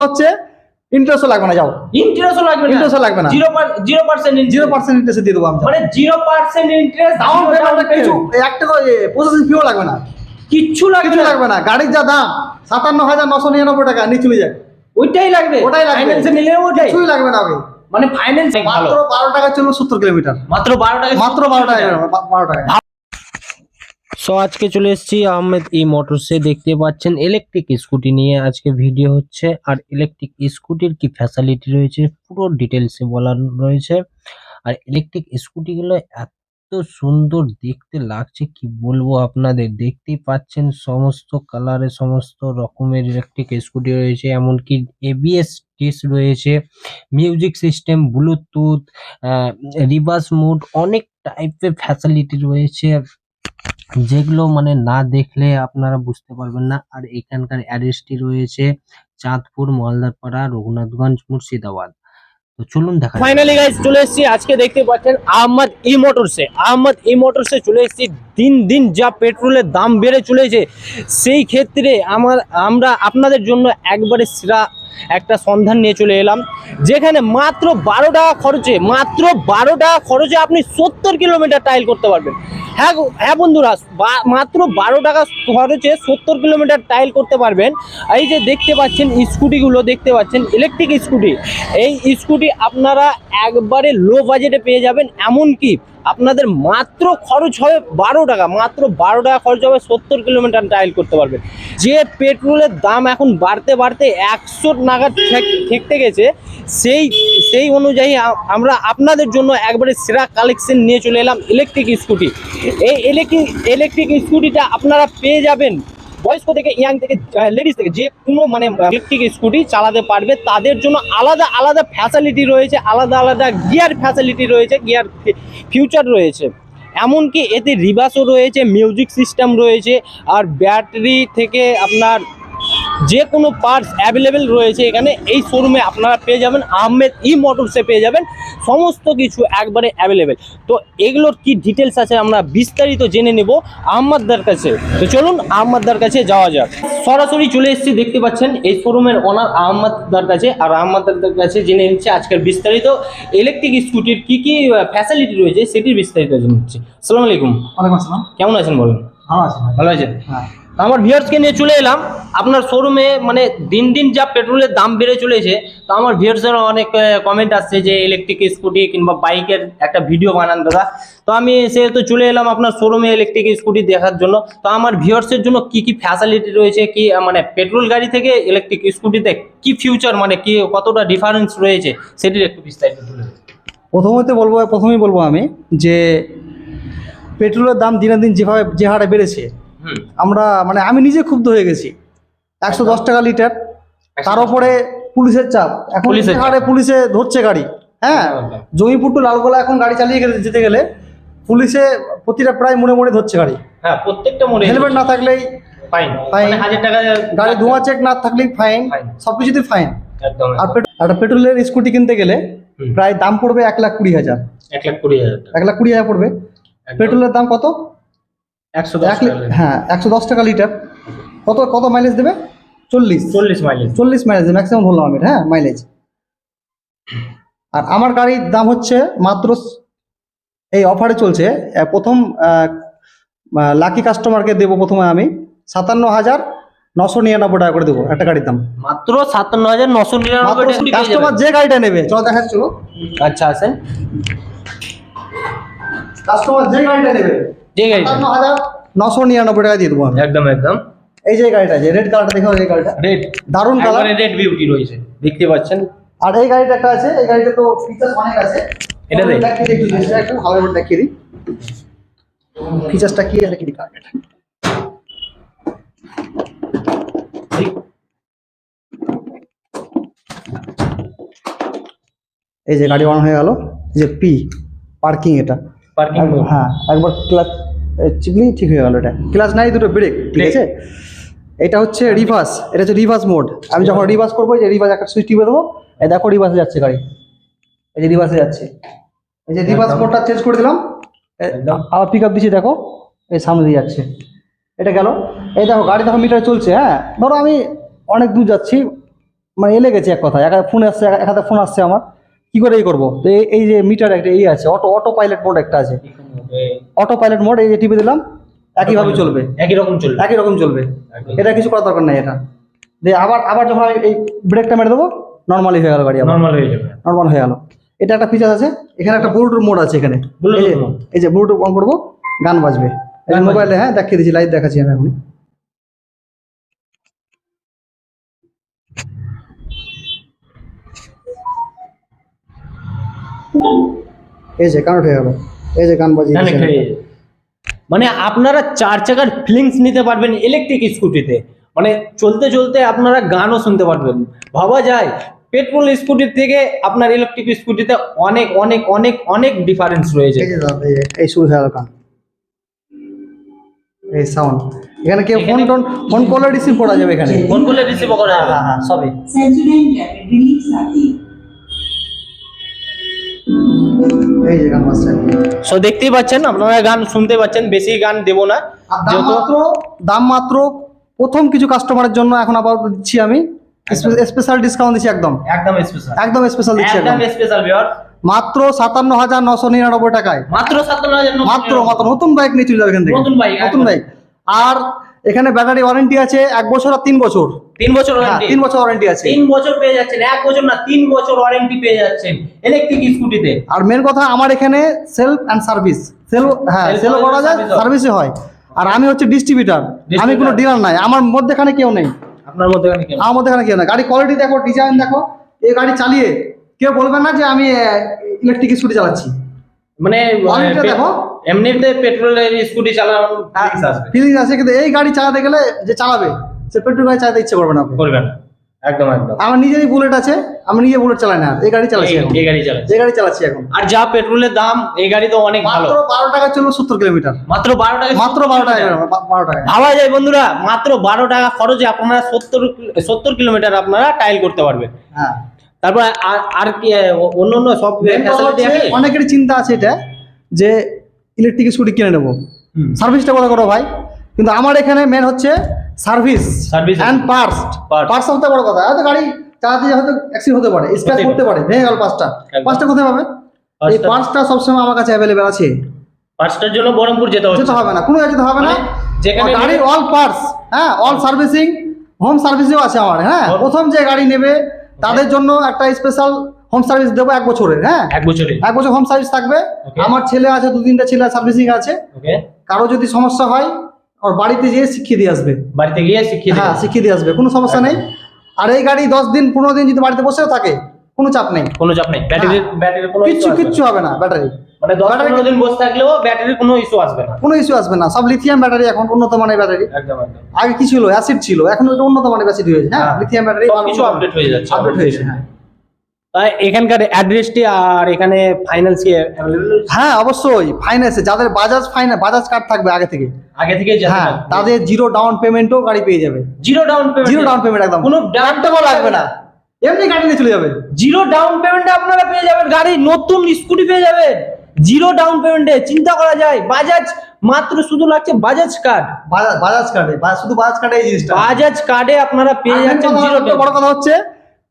হচ্ছে ইন্টারেস্টও লাগবে না যাও। ইন্টারেস্টও লাগবে না। ও লাগবে না। Zero zero percent zero percent interest দিয়ে দেবো আমি মানে zero percent interest down payment কিছু এক টাকা প্রসেসিং ফিও লাগবে না। কিচ্ছু লাগবে কিছু লাগবে না। গাড়ির যা দাম সাতান্ন হাজার নশো নিরানব্বই টাকা নিয়ে চলে যায় ওইটাই লাগবে। ওটাই লাগবে। ফাইন্যান্সে নিলে ওটাই কিছুই লাগবে না আগে মানে ফাইন্যান্স মাত্র বারো টাকা চলবে সত্তর কিলোমিটার। মাত্র বারো টাকা মাত্র বারো টাকা বারো টাকা। সো আজকে চলে এসেছি আহমেদ ই মোটরসে দেখতে পাচ্ছেন ইলেকট্রিক স্কুটি নিয়ে আজকে ভিডিও হচ্ছে। আর ইলেকট্রিক স্কুটির কি ফ্যাসিলিটি রয়েছে পুরো ডিটেলসে বলা রয়েছে। আর ইলেকট্রিক স্কুটিগুলো এত সুন্দর দেখতে লাগছে, কি বলব আপনাদের? দেখতেই পাচ্ছেন সমস্ত কালারে সমস্ত রকমের ইলেকট্রিক স্কুটি রয়েছে। এমনকি এবিএস ডিস রয়েছে music system Bluetooth reverse mode অনেক টাইপের ফ্যাসিলিটি রয়েছে। যেগুলো মানে না দেখলে আপনারা বুঝতে পারবেন না। আর এখানকার অ্যাড্রেসটি রয়েছে চাঁদপুর, মলদারপাড়া, রঘুনাথগঞ্জ, মুর্শিদাবাদ। তো চলুন দেখা ফাইনালি গাইস চলে এসেছি। আজকে দেখতে পাচ্ছেন আহমদ ই মোটরসে আহমদ ই মোটরসে চলে এসেছি। দিন দিন যা পেট্রোলের দাম বেড়ে চলেছে, সেই ক্ষেত্রে আমার, আমরা আপনাদের জন্য একবারে সেরা একটা সন্ধান নিয়ে চলে এলাম, যেখানে মাত্র বারো টাকা খরচে, মাত্র বারো টাকা খরচে আপনি সত্তর কিলোমিটার টাইল করতে পারবেন। হ্যাঁ হ্যাঁ বন্ধুরা মাত্র বারো টাকা খরচে সত্তর কিলোমিটার টাইল করতে পারবেন। এই যে দেখতে পাচ্ছেন স্কুটিগুলো, দেখতে পাচ্ছেন ইলেকট্রিক স্কুটি এই স্কুটি আপনারা একবারে লো বাজেটে পেয়ে যাবেন, এমনকি আপনাদের মাত্র খরচ হবে বারো টাকা। মাত্র বারো টাকা খরচ হবে সত্তর কিলোমিটার ট্রায়াল করতে পারবেন। যে পেট্রোলের দাম এখন বাড়তে বাড়তে একশো নাগাদ ঠেকতে গেছে, সেই সেই অনুযায়ী আমরা আপনাদের জন্য একবারে সেরা কালেকশন নিয়ে চলে এলাম ইলেকট্রিক স্কুটি এই ইলেকট্রিক ইলেকট্রিক স্কুটিটা আপনারা পেয়ে যাবেন। বয়স্ক থেকে ইয়াং থেকে লেডিস থেকে, যে কোনো মানে ইলেকট্রিক স্কুটি চালাতে পারবে, তাদের জন্য আলাদা আলাদা ফ্যাসিলিটি রয়েছে, আলাদা আলাদা গিয়ার ফ্যাসিলিটি রয়েছে গিয়ার ফিউচার রয়েছে। এমনকি এতে রিভার্সও রয়েছে মিউজিক সিস্টেম রয়েছে, আর ব্যাটারি থেকে আপনার যে কোনো পার্টস অ্যাভেলেবেল রয়েছে এখানে এই শোরুমে আপনারা পেয়ে যাবেন আহমেদ ই মোটরসে পেয়ে যাবেন সমস্ত কিছু একবারে অ্যাভেলেবেল তো এগুলোর কি ডিটেলস আছে আমরা বিস্তারিত জেনে নেব আহমদদার কাছে। তো চলুন আহমদদার কাছে যাওয়া যাক। সরাসরি চলে এসেছি দেখতে পাচ্ছেন এই শোরুমের ওনার আহমদদার কাছে। আর আহমদদার কাছে জেনে নিচ্ছে আজকের বিস্তারিত ইলেকট্রিক স্কুটির কি কি ফ্যাসিলিটি রয়েছে সেটির বিস্তারিত জেনে নিচ্ছি। আসসালামু আলাইকুম। ওয়ালাইকুম আসসালাম। কেমন আছেন বলুন? ভালো আছি ভাই। ভালো আছেন? হ্যাঁ। আমার ভিউয়ার্সকে নিয়ে চলে এলাম। আপনার শোরুমে মানে দিন দিন যা পেট্রোলের দাম বেড়ে চলেছে, তো আমার ভিউয়ার্সেরও অনেক কমেন্ট আসছে যে ইলেকট্রিক স্কুটি কিংবা বাইকের একটা ভিডিও বানান দাদা। তো আমি সেহেতু চলে এলাম আপনার শোরুমে ইলেকট্রিক স্কুটি দেখার জন্য। তো আমার ভিউয়ার্সের জন্য কি কি ফ্যাসিলিটি রয়েছে, কি মানে পেট্রোল গাড়ি থেকে ইলেকট্রিক স্কুটিতে কি ফিউচার মানে কি, কতটা ডিফারেন্স রয়েছে, সেটির একটু বিস্তারিত তুলে। প্রথমত বলব, প্রথমেই বলব আমি যে পেট্রোলের দাম দিনের দিন যেভাবে, যে হারে বেড়েছে আমরা মানে আমি নিজে ক্ষুব্ধ হয়ে গেছি। একশো দশ টাকা লিটার তার উপরে পুলিশের চাপ। এখন হারে পুলিশে ধরছে গাড়ি হ্যাঁ? একদম। জমিপুর টু লালগোলা এখন গাড়ি চালিয়ে গেলে যেতে গেলে পুলিশে প্রতিটা প্রায় মনে মনে ধরছে গাড়ি। হ্যাঁ প্রত্যেকটা মনে হেলমেট না থাকলেই ফাইন. মানে হাজার টাকা গাড়ি ধোঁয়া চেক না থাকলেই ফাইন Fine. সব কিছুতে ফাইন আর একটা পেট্রোলের স্কুটি কিনতে গেলে প্রায় দাম পড়বে এক লাখ কুড়ি হাজার। এক লাখ কুড়ি হাজার এক লাখ কুড়ি হাজার পড়বে। পেট্রোলের দাম কত? একশো হ্যাঁ একশো দশ টাকা লিটার কত কত মাইলেজ দেবে? চল্লিশ। চল্লিশ মাইলেজ চল্লিশ মাইলেজ ম্যাক্সিমাম ধরলাম আমি এটা, হ্যাঁ মাইলেজ আর আমার গাড়ির দাম হচ্ছে মাত্র এই অফারে চলছে। প্রথম লাকি কাস্টমারকে দেবো প্রথমে আমি। সাতান্ন হাজার নশো নিরানব্বই টাকা করে দেবো একটা গাড়ির দাম। মাত্র সাতান্ন হাজার নশো নিরানব্বই কাস্টমার যে গাড়িটা নেবে চলো দেখাচ্ছি চলো আচ্ছা আসেন। কাস্টমার যে গাড়িটা নেবে যে হাজার নশো নিরানব্বই টাকা দিয়ে দেবো আমি। একদম একদম। এই যে গাড়িটা যে রেড কালারটা দেখো এই গাড়িটা। রেড দারুণ কালার রেড বিউটি রয়েছে দেখতে পাচ্ছেন? আর এই গাড়িটা একটা আছে এই গাড়িটা তো ফিচার্স অনেক আছে। এটা দেখিয়ে একটু জিনিসটা একটু ভালো করে দেখিয়ে দিই। ফিচার্সটা কি আছে এই যে গাড়ি অন হয়ে গেল এই যে পি পার্কিং এটা। পার্কিং হ্যাঁ একবার ক্লাচ চিপলি ঠিক হয়ে গেল এটা। ক্লাস নাই দুটো ব্রেক ঠিক আছে? এটা হচ্ছে রিভার্স এটা হচ্ছে রিভার্স মোড আমি যখন রিভার্স করব এই যে রিভার্স একটা সুইচ টিপে দেবো এই দেখো রিভার্সে যাচ্ছে গাড়ি। এই যে রিভার্সে যাচ্ছে। এই যে রিভার্স মোডটা চেঞ্জ করে দিলাম। আবার পিক আপ দিচ্ছি দেখো। এই সামনে দিয়ে যাচ্ছে। এটা গেল। এই দেখো গাড়ি দেখো মিটার চলছে হ্যাঁ? ধরো আমি অনেক দূর যাচ্ছি মানে এলে গেছে এক কথা এক ফোন আসছে এক এক হাতে ফোন আসছে আমার। কি করে এই করব? তো এই- যে মিটার একটা এই আছে অটো অটো পাইলট মোড একটা আছে। অটো পাইলট মোড এই যে টিপে দিলাম একইভাবে চলবে। একই রকম চলবে। একই রকম চলবে। এটা কিছু করার দরকার নাই এটা। আবার আবার যখন আমি এই ব্রেকটা মেরে দেবো নর্মালি হয়ে গেল গাড়ি নর্মাল হয়ে যাবে। নর্মাল হয়ে গেল। এটা একটা ফিচার আছে এখানে একটা ব্লুটুথ মোড আছে এখানে। এই যে- ব্লুটুথ অন করব গান বাজবে। গান বাজবে। মোবাইলে হ্যাঁ দেখিয়ে দিচ্ছি লাইভ দেখাচ্ছি আমি এখন এই যে কানেক্ট হয়ে গেল। এই যে গান বাজিয়ে। মানে আপনারা চার চাকার ফিলিংস নিতে পারবেন ইলেকট্রিক স্কুটিতে মানে চলতে চলতে আপনারা গানও শুনতে পারবেন। ভাবা যায় পেট্রোল স্কুটির থেকে আপনার ইলেকট্রিক স্কুটিতে অনেক অনেক অনেক অনেক ডিফারেন্স রয়েছে। এই শুরু হয়ে গেল এই সাউন্ড এখানে কেউ ফোন টোন ফোন কলে রিসিভ করা যাবে এখানে। ফোন করলে রিসিভ করা যাবে। হ্যাঁ হ্যাঁ সবই। সো দেখতেই পাচ্ছেন আপনারা গান শুনতে পাচ্ছেন বেশি গান দেবো না। আর দাম মাত্র প্রথম কিছু কাস্টমারের জন্য এখন আপাতত দিচ্ছি আমি। স্পেশাল ডিসকাউন্ট দিচ্ছি একদম। একদম স্পেশাল একদম স্পেশাল দিচ্ছি একদম। স্পেশাল বিয়ার মাত্র সাতান্ন হাজার নশো নিরানব্বই টাকায়। মাত্র সাতান্ন হাজার মাত্র মাত্র। নতুন বাইক নিয়ে চলে যাবে এখান থেকে। নতুন bike, নতুন বাইক আর এখানে ব্যাটারি ওয়ারেন্টি আছে এক বছর আর তিন বছর। তিন বছর হ্যাঁ ওয়ারেন্টি তিন বছর ওয়ারেন্টি আছে। তিন বছর পেয়ে যাচ্ছেন এক বছর না তিন বছর ওয়ারেন্টি পেয়ে যাচ্ছেন ইলেকট্রিক স্কুটিতে আর মেন কথা আমার এখানে সেলফ অ্যান্ড সার্ভিস সেল হ্যাঁ সেল করা যায় হয়। সার্ভিসে হয়। আর আমি হচ্ছে ডিস্ট্রিবিউটার আমি কোনো। ডিলার নাই। আমার মধ্যেখানে কেউ নেই। আপনার মধ্যে এখানে কেমন? আমার মধ্যেখানে কেউ নেই। গাড়ি কোয়ালিটি দেখো ডিজাইন দেখো। এই গাড়ি চালিয়ে কেউ বলবে না যে আমি ইলেকট্রিক স্কুটি চালাচ্ছি। মানে দেখো। এমনিতে পেট্রোলের স্কুটি চালানো ফিলিংস আছে কিন্তু এই গাড়ি চালাতে গেলে যে চালাবে সে পেট্রোল গাড়ি চালাতে ইচ্ছে করবে না ওকে। করবেন না। একদম একদম। আমার নিজেরই বুলেট আছে আমি নিজে বুলেট চালাই না এই গাড়ি চালাচ্ছি এই- এখন। এই গাড়ি চালাচ্ছে। এই গাড়ি চালাচ্ছি এখন। আর যা পেট্রোলের দাম এই গাড়ি তো অনেক ভালো। মাত্র বারো টাকা চলবে সত্তর কিলোমিটার। মাত্র বারো টাকা মাত্র বারো টাকা বারো টাকা। ভাবা যায় বন্ধুরা মাত্র বারো টাকা খরচে আপনারা সত্তর সত্তর কিলোমিটার আপনারা টাইল করতে পারবেন। হ্যাঁ। তারপর আর আর কি অন্য অন্য সব অনেকেরই চিন্তা আছে এটা যে ইলেকট্রিক স্কুটি কিনে নেব। সার্ভিসটা কথা করো ভাই? কিন্তু আমার এখানে মেন হচ্ছে service Service and parts Parts। Parts সবথেকে বড় কথা। হয়তো গাড়ি চালাতে হয়তো অ্যাক্সিডেন্ট হতে পারে। স্ক্র্যাচ করতে পারে। ভেঙে গেল পাঁচটা। পাঁচটা কোথায় পাবে? এই পার্টসটা সবসময় আমার কাছে অ্যাভেলেবেল আছে। পাঁচটার জন্য বহরমপুর যেতে হচ্ছে। যেতে হবে না। কোনো যেতে হবে না। মানে যেখানে গাড়ির অল পার্টস হ্যাঁ অল সার্ভিসিং হোম সার্ভিসও আছে আমার। হ্যাঁ প্রথম যে গাড়ি নেবে তাদের জন্য একটা স্পেশাল হোম সার্ভিস দেবো এক বছরের। হ্যাঁ? এক বছরে। এক বছর হোম সার্ভিস থাকবে। আমার ছেলে আছে দু তিনটা ছেলে সার্ভিসিং আছে। কারও যদি সমস্যা হয় ওর বাড়িতে যেয়ে শিখিয়ে দিয়ে আসবে। বাড়িতে গিয়ে শিখিয়ে হ্যাঁ শিখিয়ে দিয়ে আসবে কোনো সমস্যা নেই। আর এই গাড়ি দশ দিন পনেরো দিন যদি বাড়িতে বসেও থাকে কোনো চাপ নেই। কোনো চাপ নেই। ব্যাটারির ব্যাটারির কোনো কিচ্ছু কিচ্ছু হবে না ব্যাটারি। মানে দশ পনেরো দিন বসে থাকলেও ব্যাটারির কোনো ইস্যু আসবে না। কোনো ইস্যু আসবে না। সব লিথিয়াম ব্যাটারি এখন উন্নত মানের ব্যাটারি একদম আগে কি ছিল? অ্যাসিড ছিল। এখন এটা উন্নত মানের অ্যাসিড হয়েছে। হ্যাঁ হ্যাঁ। লিথিয়াম ব্যাটারি কিছু আপডেট হয়ে যাচ্ছে। আপডেট হয়েছে হ্যাঁ। এখানকার অ্যাড্রেসটি আর এখানে ফাইন্যান্স কি হ্যাঁ অবশ্যই। ফাইন্যান্সে যাদের বাজাজ ফাইন্যান্স বাজাজ কার্ড থাকবে আগে থেকে। আগে থেকে হ্যাঁ তাদের জিরো ডাউন পেমেন্টও গাড়ি পেয়ে যাবে। Zero down payment zero down payment একদম। কোনো ডাউন টাকাও লাগবে না। এমনি গাড়ি নিয়ে চলে যাবে। জিরো ডাউন পেমেন্টে আপনারা পেয়ে যাবেন গাড়ি। নতুন স্কুটি পেয়ে যাবেন। জিরো ডাউন পেমেন্টে চিন্তা করা যায়। বাজাজ মাত্র শুধু লাগছে বাজাজ কার্ড বাজাজ কার্ডে শুধু বাজাজ কার্ডে এই জিনিসটা। বাজাজ কার্ডে আপনারা পেয়ে যাচ্ছেন জিরো বড় কথা হচ্ছে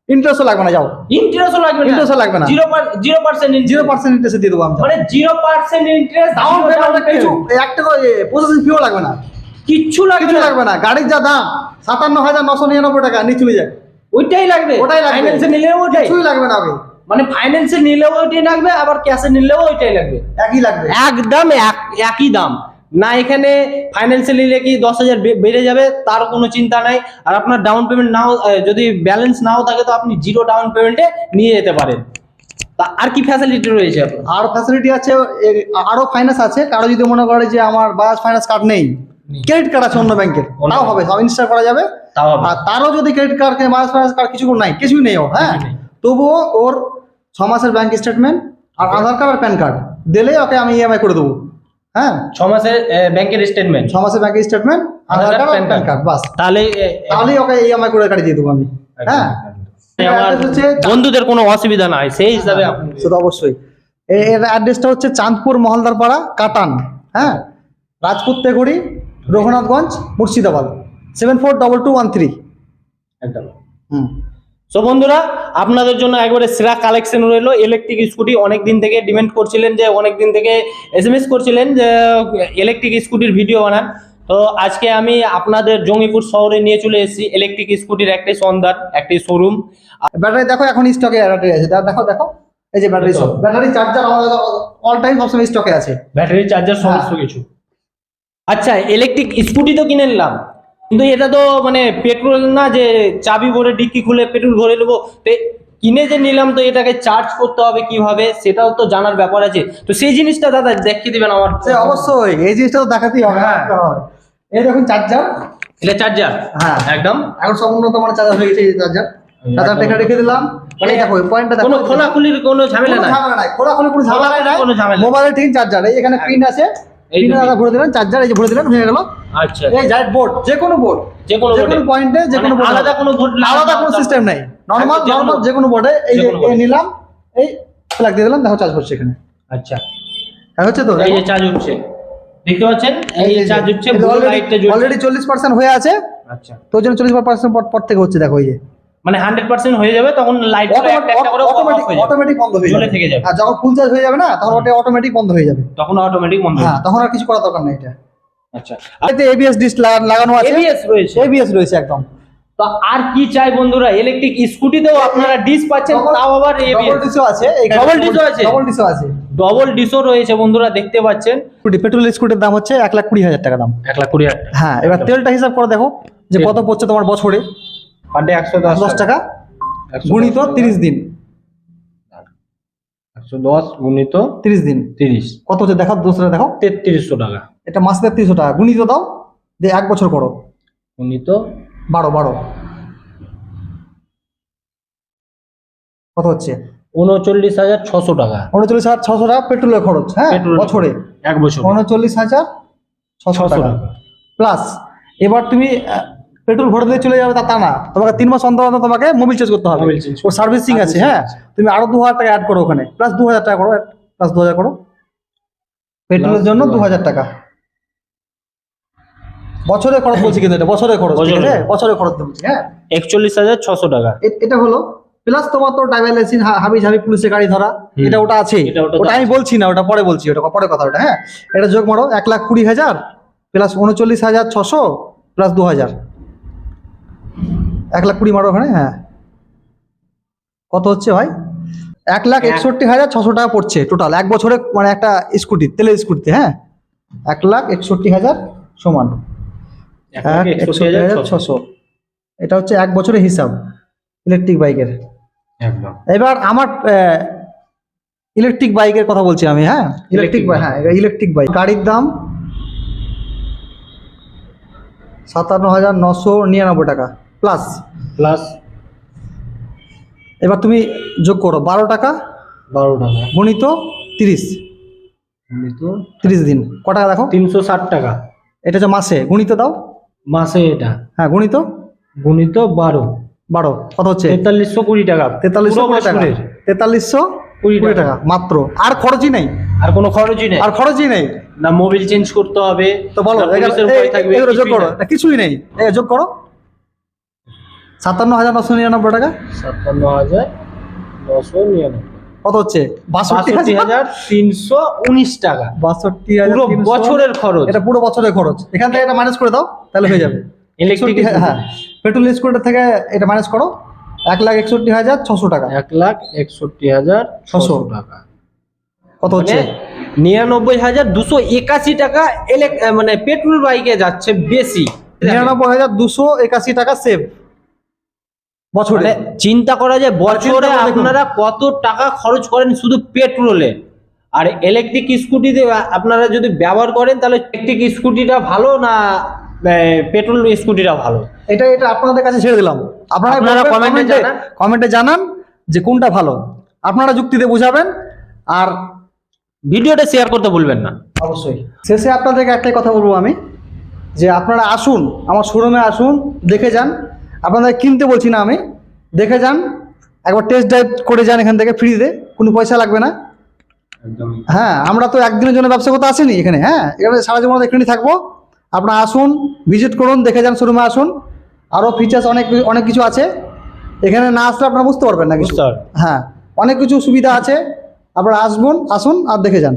ইন্টারেস্টও লাগবে না যাও। ইন্টারেস্টও লাগবে না। Interest ও লাগবে না। Zero zero percent zero percent interest দিয়ে দেবো আমি। মানে zero percent interest down payment কিছু এই এক টাকা প্রসেসিং ফিও লাগবে না। কিচ্ছু লাগবে কিছু লাগবে না। গাড়ির যা দাম সাতান্ন হাজার নশো নিরানব্বই টাকা নিয়ে চলে যায়। ওইটাই লাগবে। ওটাই লাগবে। ফাইন্যান্সে নিলেও ওইটাই। কিছুই লাগবে না মানে ফাইন্যান্সে নিলেও ওইটাই লাগবে আবার ক্যাশে নিলেও ওইটাই লাগবে। একই লাগবে। একদম এক একই দাম। না এখানে ফাইন্যান্সে নিলে কি দশ হাজার বেড়ে যাবে? তার কোনো চিন্তা নাই। আর আপনার ডাউন পেমেন্ট নাও যদি ব্যালেন্স নাও থাকে তো আপনি জিরো ডাউন পেমেন্টে নিয়ে যেতে পারেন। তা আর কি ফ্যাসিলিটি রয়েছে আর ফ্যাসিলিটি আছে এ- আরও ফাইন্যান্স আছে। কারও যদি মনে করে যে আমার বাজাজ ফাইন্যান্স কার্ড নেই। ক্রেডিট কার্ড আছে অন্য ব্যাংকের তাও হবে সব ইনস্টল করা যাবে। আর তারও যদি credit card Bajaj finance card কিছু নাই কিছুই নেই ওর হ্যাঁ? তবুও ওর ছ মাসের ব্যাংক স্টেটমেন্ট আর আধার কার্ড আর প্যান কার্ড দিলে ওকে আমি ইএমআই করে দেবো। হ্যাঁ? ছ মাসের ব্যাংকের স্টেটমেন্ট ছ মাসের bank statement Aadhaar card PAN card বাস। তাহলে এ, তাহলেই ওকে ইএমআই করে গাড়ি দিয়ে দেবো আমি। হ্যাঁ? আমার বন্ধুদের কোনো অসুবিধা নাই সেই হিসাবে আপনি সে অবশ্যই। এর অ্যাড্রেসটা হচ্ছে চাঁদপুর মহলদার পাড়া কাটান। হ্যাঁ? Rajput তেগুড়ি Raghunathganj Murshidabad. Seven four double two one three একদম। হুম। তো বন্ধুরা আপনাদের জন্য একবারে সেরা কালেকশন রইল ইলেকট্রিক স্কুটি অনেক দিন থেকে ডিমান্ড করছিলেন যে অনেক দিন থেকে এসএমএস করছিলেন যে ইলেকট্রিক স্কুটির ভিডিও বানান। তো আজকে আমি আপনাদের জঙ্গিপুর শহরে নিয়ে চলে এসেছি ইলেকট্রিক স্কুটির একটি সন্ধান একটি শোরুম ব্যাটারি দেখো এখন স্টকে ব্যাটারি আছে। দেখো দেখো এই যে ব্যাটারি সব ব্যাটারি চার্জার আমাদের অল টাইম সবসময় স্টকে আছে। ব্যাটারি চার্জার সমস্ত কিছু। আচ্ছা ইলেকট্রিক স্কুটি তো কিনে নিলাম। কিন্তু এটা তো মানে পেট্রোল না যে চাবি ভরে ডিক্কি খুলে পেট্রোল ভরে নেব। কিনে যে নিলাম তো এটাকে চার্জ করতে হবে কীভাবে সেটাও তো জানার ব্যাপার আছে। তো সেই জিনিসটা দাদা দেখিয়ে দিবেন আমার সে অবশ্যই এই জিনিসটা তো দেখাতেই হবে হ্যাঁ। হ্যাঁ। এই দেখুন চার্জার এটা চার্জার হ্যাঁ। একদম? এখন সব উন্নত মানের চার্জার হয়ে গেছে এই চার্জার চার্জার টেকে রেখে দিলাম। মানে দেখো পয়েন্টটা দেখো। কোনো খোলাখুলির কোনো ঝামেলা কোনো নাই। ঝামেলা নাই কোনো ঝামেলা নাই। কোনো ঝামেলা নাই। মোবাইলের ঠিক চার্জার এই এখানে পিন আছে। পিন যে দাদা ভরে দিলেন চার্জার এই যে ভরে দিলেন হয়ে গেল। আচ্ছা। এই জাস্ট বোর্ড যে কোনো বোর্ড যে কোনো যে বোর্ডে। কোনো পয়েন্টে যে কোনো মানে আলাদা কোনো আলাদা কোনো সিস্টেম নাই। নরমাল যে যে কোনো বোর্ডে এই যে যে কোনো board এই নিলাম এই প্লাগ দিয়ে দিলাম দেখো চার্জ করছে এখানে। আচ্ছা। হ্যাঁ হচ্ছে তো? এই যে চার্জ হচ্ছে দেখতে পাচ্ছেন? এই যে চার্জ হচ্ছে অলরেডি চল্লিশ পার্সেন্ট হয়ে আছে। আচ্ছা। তো জন্য চল্লিশ পার্সেন্ট পর থেকে হচ্ছে দেখো এই যে। মানে হান্ড্রেড পার্সেন্ট হয়ে যাবে তখন লাইট অটোমেটিক বন্ধ হয়ে যাবে। থেকে যাবে। আর যখন ফুল চার্জ হয়ে যাবে না তখন ওটা অটোমেটিক বন্ধ হয়ে যাবে। তখন অটোমেটিক বন্ধ হ্যাঁ তখন আর কিছু করার দরকার নেই এটা। আচ্ছা। এতে এবিএস ডিস লাগানো আছে। এবিএস রয়েছে। এবিএস রয়েছে একদম। তো আর কি চাই বন্ধুরা? ইলেকট্রিক স্কুটিতেও আপনারা ডিস পাচ্ছেন তাও আবার ডবল ডিসও আছে Double disc ও আছে? ডবল ডিসও আছে। ডবল ডিসও রয়েছে বন্ধুরা দেখতে পাচ্ছেন। পেট্রোল স্কুটির দাম হচ্ছে এক লাখ কুড়ি হাজার টাকা দাম। এক লাখ কুড়ি হাজার হ্যাঁ এবার তেলটা হিসাব করে দেখো যে কত পড়ছে তোমার বছরে। পার ডে একশো দশ টাকা? গুণিত তিরিশ দিন। একশো দশ গুণিত তিরিশ দিন। তিরিশ। কত হচ্ছে? দেখো দোসরা দেখো তেত্রিশশো টাকা। এটা মাসে তেত্রিশশো টাকা। গুণিত দাও দিয়ে এক বছর করো। গুণিত বারো বারো। কত হচ্ছে? উনচল্লিশ হাজার ছশো টাকা। উনচল্লিশ হাজার ছশো টাকা পেট্রোলের খরচ হ্যাঁ? বছরে। এক বছর। উনচল্লিশ হাজার ছশো টাকা। প্লাস এবার তুমি পেট্রোল ভরে দিয়ে চলে যাবে তা তা না। তোমাকে তিন মাস অন্তর অন্তর তোমাকে মোবিল চেঞ্জ করতে হবে। ওর সার্ভিসিং আছে হ্যাঁ? তুমি আরও দু হাজার টাকা অ্যাড করো ওখানে। প্লাস দু হাজার টাকা করো প্লাস দু হাজার করো পেট্রোলের জন্য দু হাজার টাকা। বছরে খরচ বলছি কিন্তু এটা বছরে খরচ ঠিক আছে। বছরের খরচ। বলছি হ্যাঁ? একচল্লিশ হাজার ছশো টাকা। এটা হলো প্লাস তোমার তো ড্রাইভার লাইসেন্স হাবি ঝাবি পুলিশের গাড়ি ধরা এটা ওটা আছে। ওটা আমি বলছি না ওটা পরে বলছি ওটা পরে কথা ওটা হ্যাঁ? এটা যোগ মারো এক লাখ কুড়ি হাজার প্লাস উনচল্লিশ হাজার ছশো প্লাস দু হাজার এক লাখ কুড়ি মারো ওখানে? হ্যাঁ। কত হচ্ছে ভাই? এক লাখ একষট্টি হাজার ছশো টাকা পড়ছে টোটাল এক বছরে মানে একটা স্কুটি তেলের স্কুটিতে হ্যাঁ? এক লাখ একষট্টি হাজার সমান। এক একষট্টি হাজার ছশো। এটা হচ্ছে এক বছরের হিসাব ইলেকট্রিক বাইকের এবার আমার ইলেকট্রিক বাইকের কথা বলছি আমি হ্যাঁ? ইলেকট্রিক। হ্যাঁ ইলেকট্রিক বাইক গাড়ির দাম সাতান্ন হাজার নশো নিরানব্বই টাকা। প্লাস। প্লাস। এবার তুমি যোগ করো বারো টাকা বারো টাকা। গণিত তিরিশ। গুণিত তিরিশ দিন ক টাকা দেখো? তিনশো ষাট টাকা। এটা হচ্ছে মাসে গুণিত দাও। মাসে এটা। হ্যাঁ গুণিত? গুণিত বারো। বারো কত হচ্ছে? তেতাল্লিশশো কুড়ি টাকা। তেতাল্লিশশো কুড়ি টাকা। তেতাল্লিশশো কুড়ি কুড়ি টাকা। মাত্র। আর খরচই নেই। আর কোনো খরচই নেই। আর খরচই নেই। না মোবিল চেঞ্জ করতে হবে। তো বলো যোগ করো। কিছুই নেই। যোগ করো। সাতান্ন হাজার নশো নিরানব্বই টাকা? সাতান্ন হাজার নশো নিরানব্বই। কত হচ্ছে? বাষট্টি হাজার? তিনশো উনিশ টাকা। বাষট্টি হাজার বছরের খরচ। এটা পুরো বছরের খরচ। এখান থেকে এটা মাইনাস করে দাও তাহলে হয়ে যাবে। ইলেকট্রিক হ্যাঁ। পেট্রোল স্কুটার থেকে এটা মাইনাস করো। এক লাখ একষট্টি হাজার ছশো টাকা। এক লাখ একষট্টি হাজার ছশো। টাকা। কত হচ্ছে? মানে নিরানব্বই হাজার দুশো একাশি টাকা মানে পেট্রোল বাইকে যাচ্ছে বেশি। নিরানব্বই হাজার দুশো একাশি টাকা সেভ বছরে। মানে চিন্তা করা যায় বছরে। আপনারা কত টাকা খরচ করেন শুধু পেট্রোলে? আর ইলেকট্রিক স্কুটিতে আপনারা যদি ব্যবহার করেন তাহলে ইলেকট্রিক স্কুটিটা ভালো না পেট্রোল স্কুটিটা ভালো? এটা এটা আপনাদের কাছে ছেড়ে দিলাম। আপনারা আপনারা comment-এ- জানান। comment-এ জানান যে কোনটা ভালো। আপনারা যুক্তিতে বুঝাবেন আর ভিডিওটা শেয়ার করতে ভুলবেন না। অবশ্যই। শেষে আপনাদেরকে একটাই কথা বলব আমি যে আপনারা আসুন আমার শোরুমে আসুন দেখে যান আপনাদের কিনতে বলছি না আমি। দেখে যান একবার টেস্ট ড্রাইভ করে যান এখান থেকে ফ্রিতে কোনো পয়সা লাগবে না। হ্যাঁ আমরা তো একদিনের জন্য ব্যবসা করতে আসিনি এখানে হ্যাঁ। এখানে সারা জীবন এখানেই থাকব। আপনারা আসুন ভিজিট করুন দেখে যান শোরুমে আসুন। আরও ফিচার্স অনেক অনেক কিছু আছে। এখানে না আসলে আপনারা বুঝতে পারবেন না কিছু। হ্যাঁ অনেক কিছু সুবিধা আছে। আপনারা আসবেন আসুন আর দেখে যান।